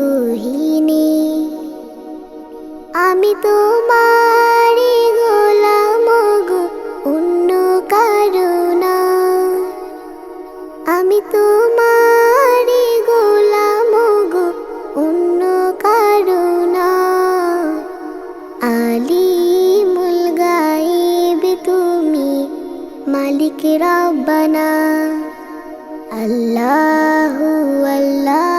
গহিনে আমি তোমারি গোলাম গো, অন্য কারণা আমি তোমারি গোলাম গো, অন্য কারণা আলিমুল গায়েব তুমি মালিক রব্বানা। আল্লাহু আল্লাহু।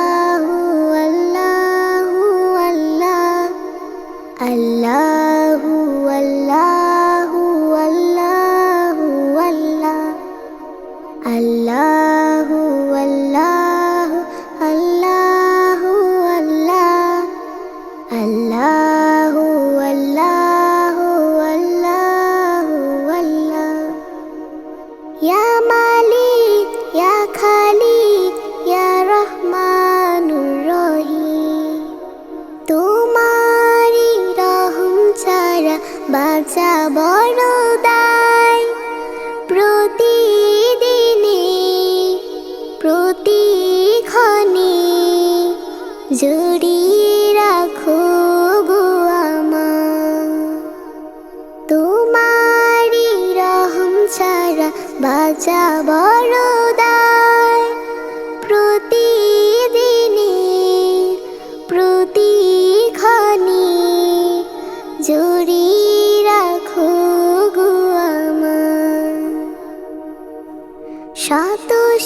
বাঁচা বড় দায় প্রতিদিনে প্রতিক্ষণে জড়িয়ে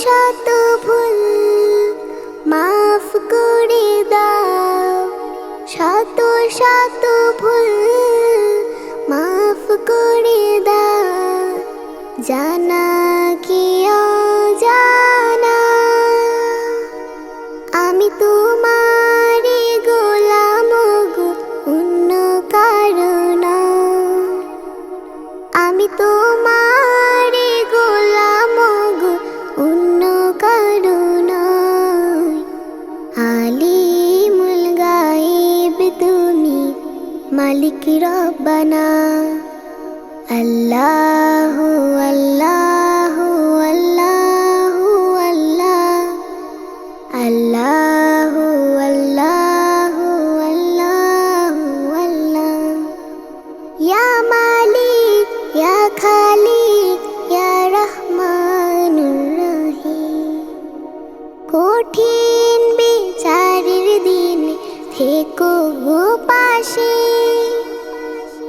শত ভুল মাফ করে দাও। শত শত ভুল রব্বানা। আল্লাহু আল্লাহু আল্লাহু, আল্লাহ। আল্লাহু আল্লাহু আল্লাহু, আল্লাহ। মালিক, ইয়া খালিক, ইয়া রহমানুর রহিম। কঠিন বিচারের দিন থেকো গো পাশে।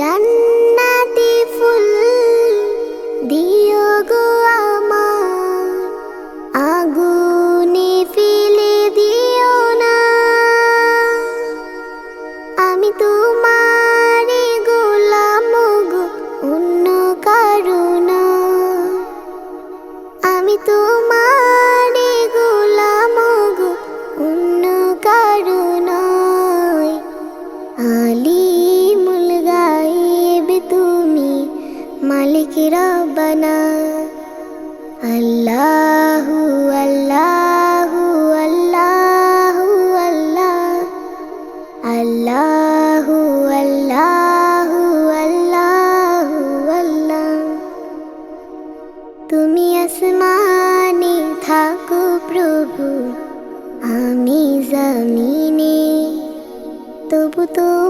Jen? মালিক রব্বানা। আল্লাহু আল্লাহু আল্লাহু আল্লাহ। আল্লাহু আল্লাহু আল্লাহু আল্লাহ। তুমি আসমানে থাকো প্রভু, আমি জমিনে। তবু তোমারি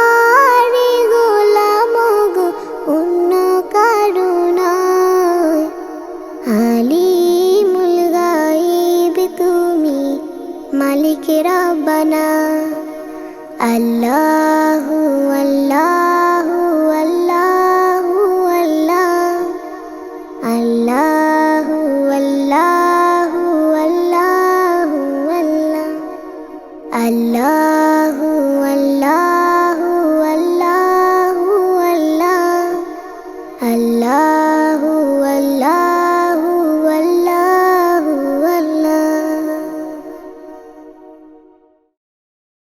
مالک ربنا اللہ اللہ اللہ اللہ اللہ اللہ اللہ اللہ